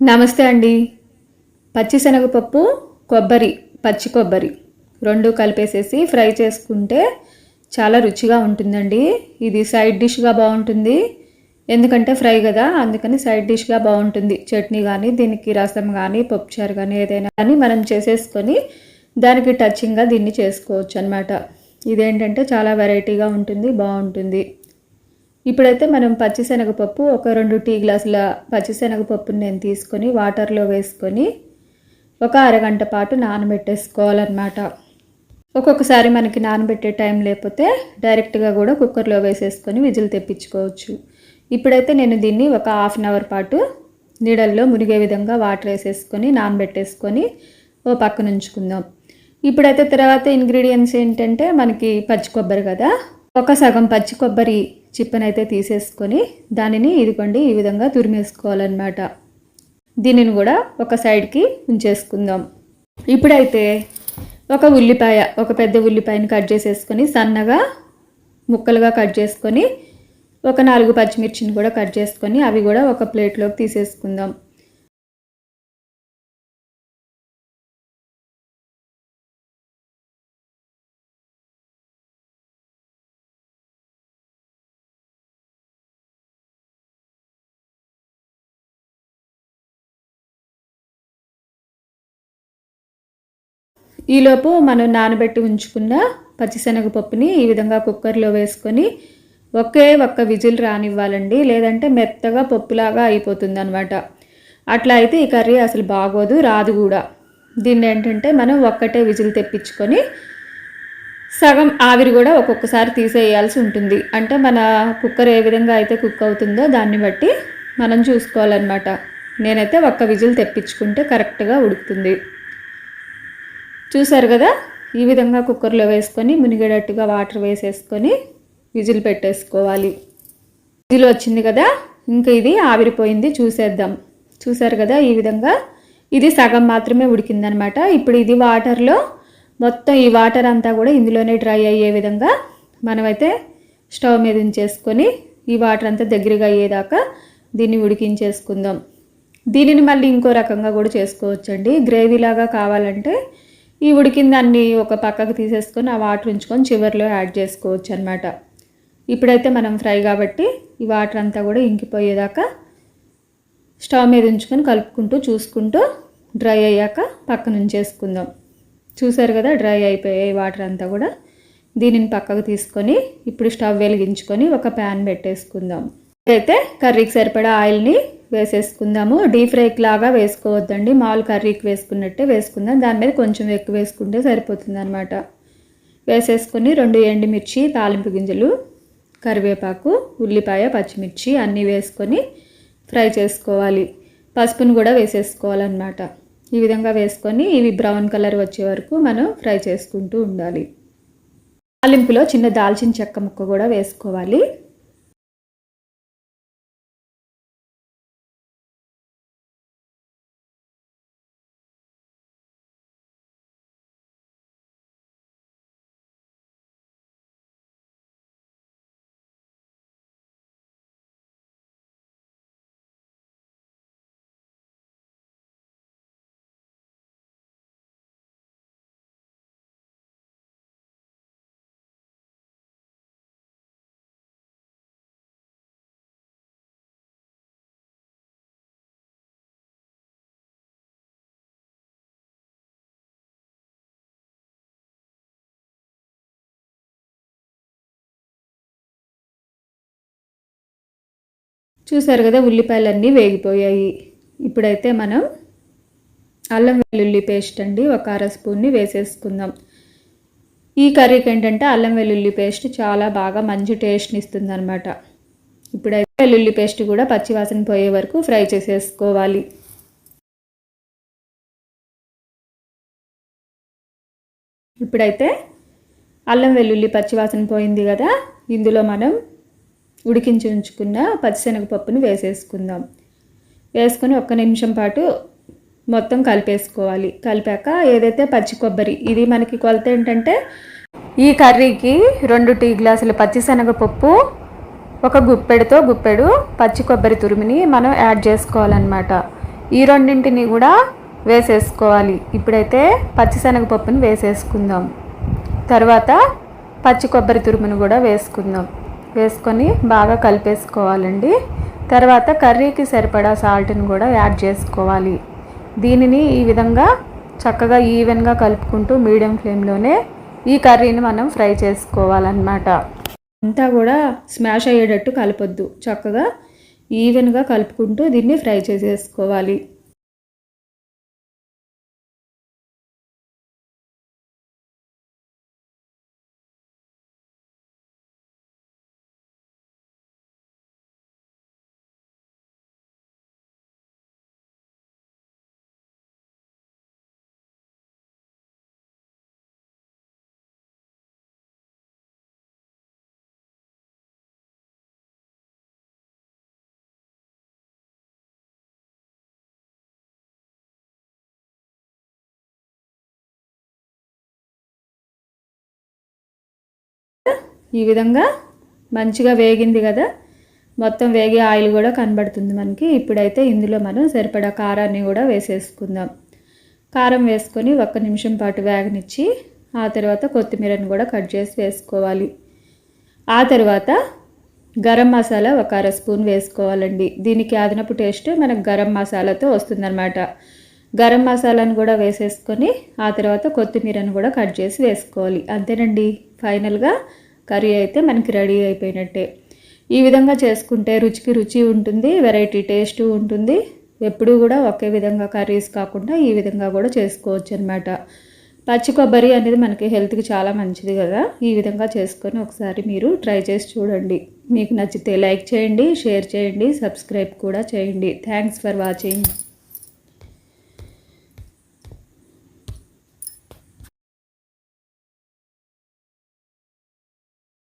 నమస్తే అండి. పచ్చిశనగపప్పు కొబ్బరి పచ్చి కొబ్బరి రెండు కలిపేసేసి ఫ్రై చేసుకుంటే చాలా రుచిగా ఉంటుందండి. ఇది సైడ్ డిష్గా బాగుంటుంది. ఎందుకంటే ఫ్రై కదా అందుకని సైడ్ డిష్గా బాగుంటుంది. చట్నీ కానీ దీనికి రసం కానీ పప్పుచారు కానీ ఏదైనా కానీ మనం చేసేసుకొని దానికి టచింగ్గా దీన్ని చేసుకోవచ్చు అనమాట ఇదేంటంటే చాలా వెరైటీగా ఉంటుంది బాగుంటుంది. ఇప్పుడైతే మనం పచ్చిశనగపప్పు ఒక రెండు టీ గ్లాసుల పచ్చిశనగపప్పుని నేను తీసుకొని వాటర్లో వేసుకొని ఒక అరగంట పాటు నానబెట్టేసుకోవాలన్నమాట. ఒక్కొక్కసారి మనకి నానబెట్టే టైం లేకపోతే డైరెక్ట్గా కూడా కుక్కర్లో వేసేసుకొని విజిల్ తెప్పించుకోవచ్చు. ఇప్పుడైతే నేను దీన్ని ఒక హాఫ్ అన్ అవర్ పాటు నీడల్లో మునిగే విధంగా వాటర్ వేసేసుకొని నానబెట్టేసుకొని ఓ పక్కన ఉంచుకుందాం. ఇప్పుడైతే తర్వాత ఇంగ్రీడియంట్స్ ఏంటంటే మనకి పచ్చి కొబ్బరి కదా ఒక సగం పచ్చి కొబ్బరి చిప్పనైతే తీసేసుకొని దానిని ఇదిగోండి ఈ విధంగా తురిమేసుకోవాలన్నమాట. దీనిని కూడా ఒక సైడ్కి ఉంచేసుకుందాం. ఇప్పుడైతే ఒక ఉల్లిపాయ ఒక పెద్ద ఉల్లిపాయని కట్ చేసేసుకొని సన్నగా ముక్కలుగా కట్ చేసుకొని ఒక నాలుగు పచ్చిమిర్చిని కూడా కట్ చేసుకొని అవి కూడా ఒక ప్లేట్లోకి తీసేసుకుందాం. ఈలోపు మనం నానబెట్టి ఉంచుకున్న పచ్చిశనగపప్పుని ఈ విధంగా కుక్కర్లో వేసుకొని ఒకే ఒక్క విజిల్ రానివ్వాలండి. లేదంటే మెత్తగా పప్పులాగా అయిపోతుంది అనమాట అట్లా అయితే ఈ కర్రీ అసలు బాగోదు రాదు కూడా. దీన్ని ఏంటంటే మనం ఒక్కటే విజిల్ తెప్పించుకొని సగం ఆవిరి కూడా ఒక్కొక్కసారి తీసేయాల్సి ఉంటుంది. అంటే మన కుక్కర్ ఏ విధంగా అయితే కుక్ అవుతుందో దాన్ని బట్టి మనం చూసుకోవాలన్నమాట. నేనైతే ఒక్క విజిల్ తెప్పించుకుంటే కరెక్ట్గా ఉడుకుతుంది. చూసారు కదా? ఈ విధంగా కుక్కర్లో వేసుకొని మునిగేటట్టుగా వాటర్ వేసేసుకొని విజిల్ పెట్టేసుకోవాలి. విజిల్ వచ్చింది కదా? ఇంకా ఇది ఆవిరిపోయింది చూసేద్దాం. చూసారు కదా ఈ విధంగా? ఇది సగం మాత్రమే ఉడికిందనమాట. ఇప్పుడు ఇది వాటర్లో మొత్తం ఈ వాటర్ అంతా కూడా ఇందులోనే డ్రై అయ్యే విధంగా మనమైతే స్టవ్ మీద ఉంచేసుకొని ఈ వాటర్ అంతా దగ్గరగా అయ్యేదాకా దీన్ని ఉడికించేసుకుందాం. దీనిని మళ్ళీ ఇంకో రకంగా కూడా చేసుకోవచ్చండి. గ్రేవీలాగా కావాలంటే ఈ ఉడికిన దాన్ని ఒక పక్కకు తీసేసుకొని ఆ వాటర్ ఉంచుకొని చివరిలో యాడ్ చేసుకోవచ్చు అనమాట ఇప్పుడైతే మనం ఫ్రై కాబట్టి ఈ వాటర్ అంతా కూడా ఇంకిపోయేదాకా స్టవ్ మీద ఉంచుకొని కలుపుకుంటూ చూసుకుంటూ డ్రై అయ్యాక పక్కన ఉంచేసుకుందాం. చూసారు కదా డ్రై అయిపోయాయి వాటర్ అంతా కూడా దీనిని పక్కకు తీసుకొని ఇప్పుడు స్టవ్ వెలిగించుకొని ఒక ప్యాన్ పెట్టేసుకుందాం. అయితే కర్రీకి సరిపడా ఆయిల్ని వేసేసుకుందాము. డీప్ ఫ్రైకి లాగా వేసుకోవద్దండి. మామూలు కర్రీకి వేసుకున్నట్టే వేసుకుందాం. దాని మీద కొంచెం ఎక్కువ వేసుకుంటే సరిపోతుంది అనమాట వేసేసుకొని రెండు ఎండుమిర్చి తాలింపు గింజలు కరివేపాకు ఉల్లిపాయ పచ్చిమిర్చి అన్నీ వేసుకొని ఫ్రై చేసుకోవాలి. పసుపును కూడా వేసేసుకోవాలన్నమాట. ఈ విధంగా వేసుకొని ఇవి బ్రౌన్ కలర్ వచ్చే వరకు మనం ఫ్రై చేసుకుంటూ ఉండాలి. తాలింపులో చిన్న దాల్చిన చెక్క ముక్క కూడా వేసుకోవాలి. చూసారు కదా ఉల్లిపాయలన్నీ వేగిపోయాయి. ఇప్పుడైతే మనం అల్లం వెల్లుల్లి పేస్ట్ అండి ఒక అర స్పూన్ని వేసేసుకుందాం. ఈ కర్రీకి ఏంటంటే అల్లం వెల్లుల్లి పేస్ట్ చాలా బాగా మంచి టేస్ట్ని ఇస్తుంది అనమాట ఇప్పుడైతే వెల్లుల్లి పేస్ట్ కూడా పచ్చివాసన పోయే వరకు ఫ్రై చేసేసుకోవాలి. ఇప్పుడైతే అల్లం వెల్లుల్లి పచ్చివాసన పోయింది కదా ఇందులో మనం ఉడికించి ఉంచుకున్న పచ్చిశనగపప్పును వేసేసుకుందాం. వేసుకొని ఒక్క నిమిషం పాటు మొత్తం కలిపేసుకోవాలి. కలిపాక ఏదైతే పచ్చి కొబ్బరి ఇది మనకి కొలత ఏంటంటే ఈ కర్రీకి రెండు టీ గ్లాసుల పచ్చిశనగపప్పు ఒక గుప్పెడుతో గుప్పెడు పచ్చి కొబ్బరి తురిమిని మనం యాడ్ చేసుకోవాలన్నమాట. ఈ రెండింటిని కూడా వేసేసుకోవాలి. ఇప్పుడైతే పచ్చిశనగపప్పుని వేసేసుకుందాం. తర్వాత పచ్చి కొబ్బరి తురుమును కూడా వేసుకుందాం. వేసుకొని బాగా కలిపేసుకోవాలండి. తర్వాత కర్రీకి సరిపడా సాల్ట్ని కూడా యాడ్ చేసుకోవాలి. దీనిని ఈ విధంగా చక్కగా ఈవెన్గా కలుపుకుంటూ మీడియం ఫ్లేమ్లోనే ఈ కర్రీని మనం ఫ్రై చేసుకోవాలన్నమాట. అంతా కూడా స్మాష్ అయ్యేటట్టు కలపొద్దు. చక్కగా ఈవెన్గా కలుపుకుంటూ దీన్ని ఫ్రై చేసేసుకోవాలి. ఈ విధంగా మంచిగా వేగింది కదా. మొత్తం వేగే ఆయిల్ కూడా కనబడుతుంది మనకి. ఇప్పుడైతే ఇందులో మనం సరిపడా కారాన్ని కూడా వేసేసుకుందాం. కారం వేసుకొని ఒక్క నిమిషం పాటు వేగనిచ్చి ఆ తర్వాత కొత్తిమీరని కూడా కట్ చేసి వేసుకోవాలి. ఆ తర్వాత గరం మసాలా ఒక అర స్పూన్ వేసుకోవాలండి. దీనికి అదనపు టేస్ట్ మనకు గరం మసాలాతో వస్తుందన్నమాట. గరం మసాలాను కూడా వేసేసుకొని ఆ తర్వాత కొత్తిమీరను కూడా కట్ చేసి వేసుకోవాలి. అంతేనండి. ఫైనల్గా కర్రీ అయితే మనకి రెడీ అయిపోయినట్టే. ఈ విధంగా చేసుకుంటే రుచికి రుచి ఉంటుంది వెరైటీ టేస్ట్ ఉంటుంది. ఎప్పుడూ కూడా ఒకే విధంగా కర్రీస్ కాకుండా ఈ విధంగా కూడా చేసుకోవచ్చు అనమాట పచ్చి కొబ్బరి అనేది మనకి హెల్త్కి చాలా మంచిది కదా. ఈ విధంగా చేసుకొని ఒకసారి మీరు ట్రై చేసి చూడండి. మీకు నచ్చితే లైక్ చేయండి షేర్ చేయండి సబ్స్క్రైబ్ కూడా చేయండి. Thanks for watching.